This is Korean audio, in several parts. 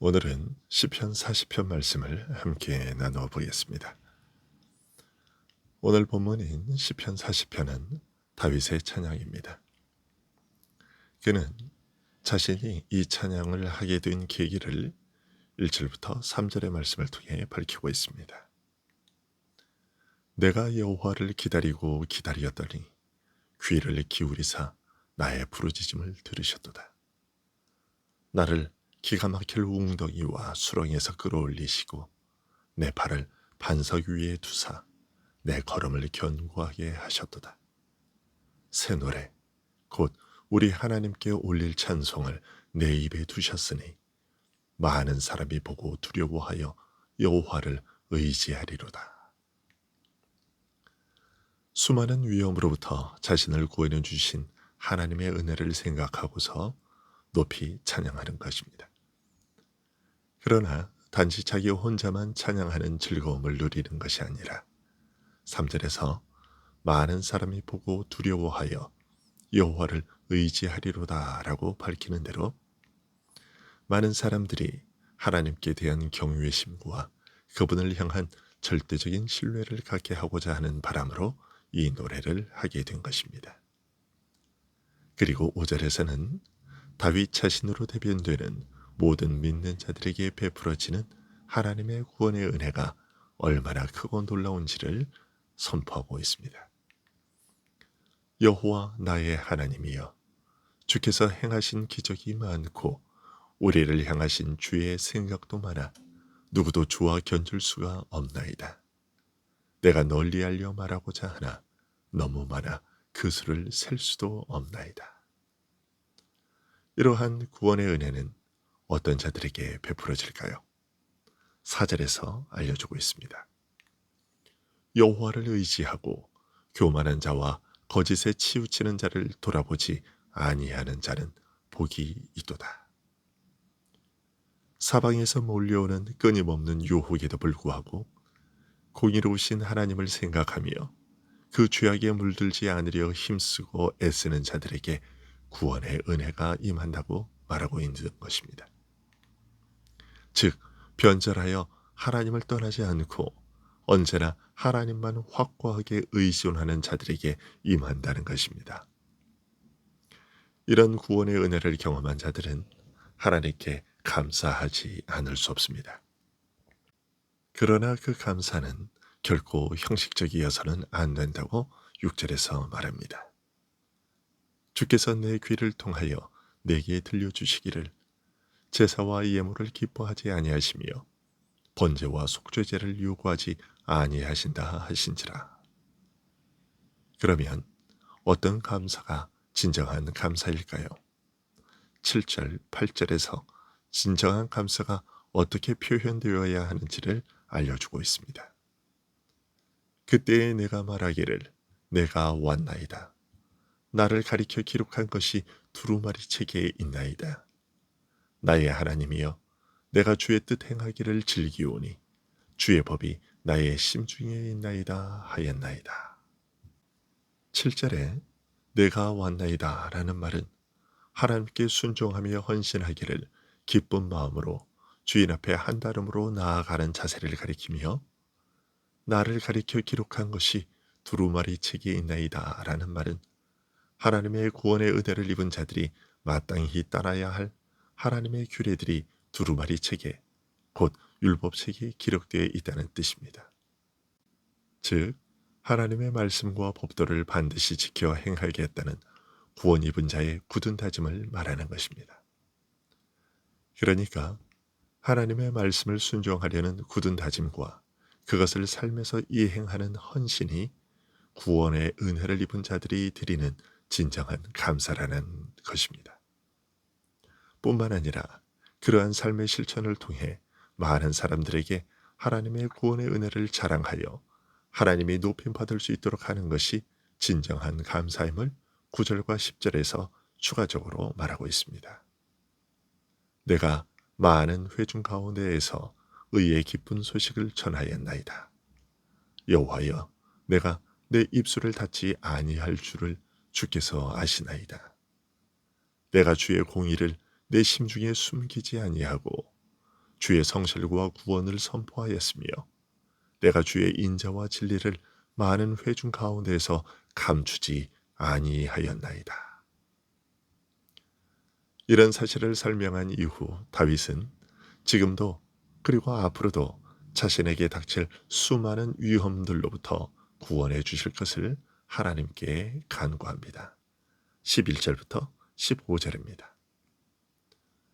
오늘은 시편 40편 말씀을 함께 나누어 보겠습니다. 오늘 본문인 시편 40편은 다윗의 찬양입니다. 그는 자신이 이 찬양을 하게 된 계기를 1절부터 3절의 말씀을 통해 밝히고 있습니다. 내가 여호와를 기다리고 기다리었더니 귀를 기울이사 나의 부르짖음을 들으셨도다. 나를 기가 막힐 웅덩이와 수렁에서 끌어올리시고 내 발을 반석 위에 두사 내 걸음을 견고하게 하셨도다. 새 노래 곧 우리 하나님께 올릴 찬송을 내 입에 두셨으니 많은 사람이 보고 두려워하여 여호와를 의지하리로다. 수많은 위험으로부터 자신을 구원해 주신 하나님의 은혜를 생각하고서 높이 찬양하는 것입니다. 그러나 단지 자기 혼자만 찬양하는 즐거움을 누리는 것이 아니라 3절에서 많은 사람이 보고 두려워하여 여호와를 의지하리로다라고 밝히는 대로 많은 사람들이 하나님께 대한 경외심과 그분을 향한 절대적인 신뢰를 갖게 하고자 하는 바람으로 이 노래를 하게 된 것입니다. 그리고 5절에서는 다윗 자신으로 대변되는 모든 믿는 자들에게 베풀어지는 하나님의 구원의 은혜가 얼마나 크고 놀라운지를 선포하고 있습니다. 여호와 나의 하나님이여 주께서 행하신 기적이 많고 우리를 향하신 주의 생각도 많아 누구도 주와 견줄 수가 없나이다. 내가 널리 알려 말하고자 하나 너무 많아 그 수를 셀 수도 없나이다. 이러한 구원의 은혜는 어떤 자들에게 베풀어질까요? 사절에서 알려주고 있습니다. 여호와를 의지하고 교만한 자와 거짓에 치우치는 자를 돌아보지 아니하는 자는 복이 있도다. 사방에서 몰려오는 끊임없는 유혹에도 불구하고 공의로우신 하나님을 생각하며 그 죄악에 물들지 않으려 힘쓰고 애쓰는 자들에게 구원의 은혜가 임한다고 말하고 있는 것입니다. 즉 변절하여 하나님을 떠나지 않고 언제나 하나님만 확고하게 의존하는 자들에게 임한다는 것입니다. 이런 구원의 은혜를 경험한 자들은 하나님께 감사하지 않을 수 없습니다. 그러나 그 감사는 결코 형식적이어서는 안 된다고 6절에서 말합니다. 주께서 내 귀를 통하여 내게 들려주시기를 제사와 예물을 기뻐하지 아니하시며 번제와 속죄제를 요구하지 아니하신다 하신지라. 그러면 어떤 감사가 진정한 감사일까요? 7절, 8절에서 진정한 감사가 어떻게 표현되어야 하는지를 알려주고 있습니다. 그때에 내가 말하기를 내가 왔나이다. 나를 가리켜 기록한 것이 두루마리 책에 있나이다. 나의 하나님이여 내가 주의 뜻 행하기를 즐기오니 주의 법이 나의 심중에 있나이다 하였나이다. 7절에 내가 왔나이다 라는 말은 하나님께 순종하며 헌신하기를 기쁜 마음으로 주인 앞에 한달음으로 나아가는 자세를 가리키며 나를 가리켜 기록한 것이 두루마리 책에 있나이다 라는 말은 하나님의 구원의 은혜를 입은 자들이 마땅히 따라야 할 하나님의 규례들이 두루마리 책에 곧 율법 책에 기록되어 있다는 뜻입니다. 즉 하나님의 말씀과 법도를 반드시 지켜 행하겠다는 구원 입은 자의 굳은 다짐을 말하는 것입니다. 그러니까 하나님의 말씀을 순종하려는 굳은 다짐과 그것을 삶에서 이행하는 헌신이 구원의 은혜를 입은 자들이 드리는 진정한 감사라는 것입니다. 뿐만 아니라 그러한 삶의 실천을 통해 많은 사람들에게 하나님의 구원의 은혜를 자랑하여 하나님이 높임 받을 수 있도록 하는 것이 진정한 감사임을 9절과 10절에서 추가적으로 말하고 있습니다. 내가 많은 회중 가운데에서 의의 기쁜 소식을 전하였나이다. 여호와여, 내가 내 입술을 닫지 아니할 줄을 주께서 아시나이다. 내가 주의 공의를 내 심중에 숨기지 아니하고 주의 성실과 구원을 선포하였으며 내가 주의 인자와 진리를 많은 회중 가운데에서 감추지 아니하였나이다. 이런 사실을 설명한 이후 다윗은 지금도 그리고 앞으로도 자신에게 닥칠 수많은 위험들로부터 구원해 주실 것을 하나님께 간구합니다. 11절부터 15절입니다.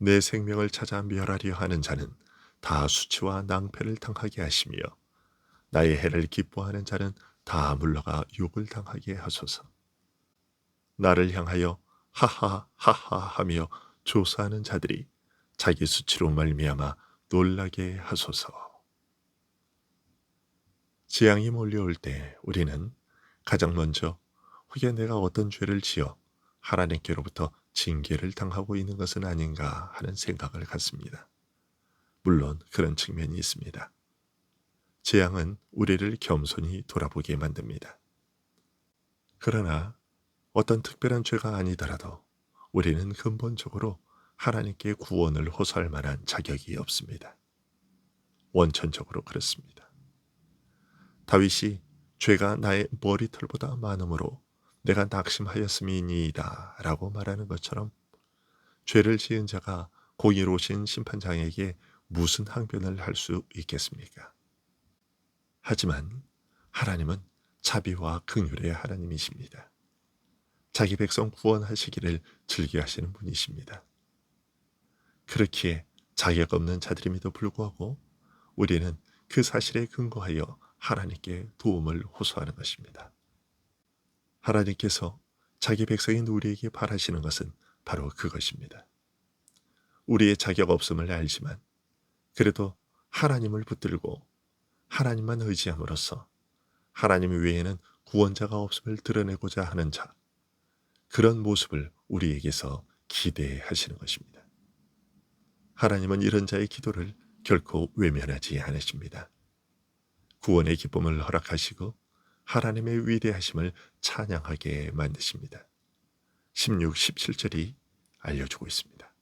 내 생명을 찾아 멸하려 하는 자는 다 수치와 낭패를 당하게 하시며 나의 해를 기뻐하는 자는 다 물러가 욕을 당하게 하소서. 나를 향하여 하하 하하 하며 조사하는 자들이 자기 수치로 말미암아 놀라게 하소서. 재앙이 몰려올 때 우리는 가장 먼저 혹여 내가 어떤 죄를 지어 하나님께로부터 징계를 당하고 있는 것은 아닌가 하는 생각을 갖습니다. 물론 그런 측면이 있습니다. 재앙은 우리를 겸손히 돌아보게 만듭니다. 그러나 어떤 특별한 죄가 아니더라도 우리는 근본적으로 하나님께 구원을 호소할 만한 자격이 없습니다. 원천적으로 그렇습니다. 다윗이 죄가 나의 머리털보다 많으므로 내가 낙심하였음이니이다 라고 말하는 것처럼 죄를 지은 자가 공의로우신 심판장에게 무슨 항변을 할 수 있겠습니까? 하지만 하나님은 자비와 긍휼의 하나님이십니다. 자기 백성 구원하시기를 즐겨하시는 분이십니다. 그렇기에 자격 없는 자들임에도 불구하고 우리는 그 사실에 근거하여 하나님께 도움을 호소하는 것입니다. 하나님께서 자기 백성인 우리에게 바라시는 것은 바로 그것입니다. 우리의 자격 없음을 알지만 그래도 하나님을 붙들고 하나님만 의지함으로써 하나님 외에는 구원자가 없음을 드러내고자 하는 자, 그런 모습을 우리에게서 기대하시는 것입니다. 하나님은 이런 자의 기도를 결코 외면하지 않으십니다. 구원의 기쁨을 허락하시고 하나님의 위대하심을 찬양하게 만드십니다. 16, 17절이 알려주고 있습니다.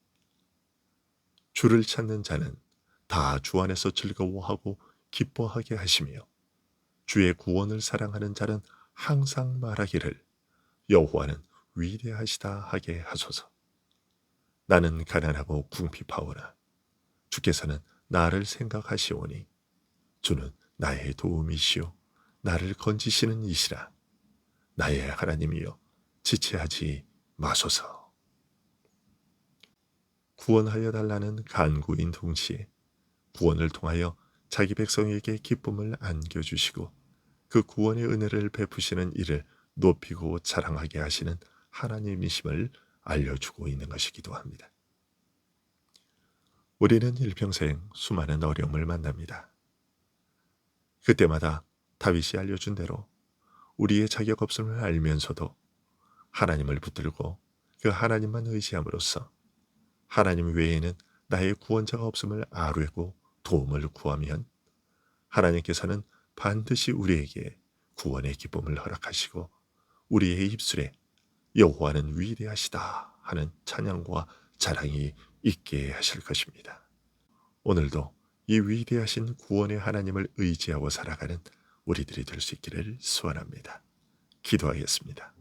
주를 찾는 자는 다 주 안에서 즐거워하고 기뻐하게 하시며 주의 구원을 사랑하는 자는 항상 말하기를 여호와는 위대하시다 하게 하소서. 나는 가난하고 궁핍하오나 주께서는 나를 생각하시오니 주는 나의 도움이시오 나를 건지시는 이시라 나의 하나님이여 지체하지 마소서. 구원하여 달라는 간구인 동시에 구원을 통하여 자기 백성에게 기쁨을 안겨주시고 그 구원의 은혜를 베푸시는 이를 높이고 자랑하게 하시는 하나님이심을 알려주고 있는 것이기도 합니다. 우리는 일평생 수많은 어려움을 만납니다. 그때마다 다윗이 알려준 대로 우리의 자격 없음을 알면서도 하나님을 붙들고 그 하나님만 의지함으로써 하나님 외에는 나의 구원자가 없음을 아뢰고 도움을 구하면 하나님께서는 반드시 우리에게 구원의 기쁨을 허락하시고 우리의 입술에 여호와는 위대하시다 하는 찬양과 자랑이 있게 하실 것입니다. 오늘도 이 위대하신 구원의 하나님을 의지하고 살아가는 우리들이 될 수 있기를 소원합니다. 기도하겠습니다.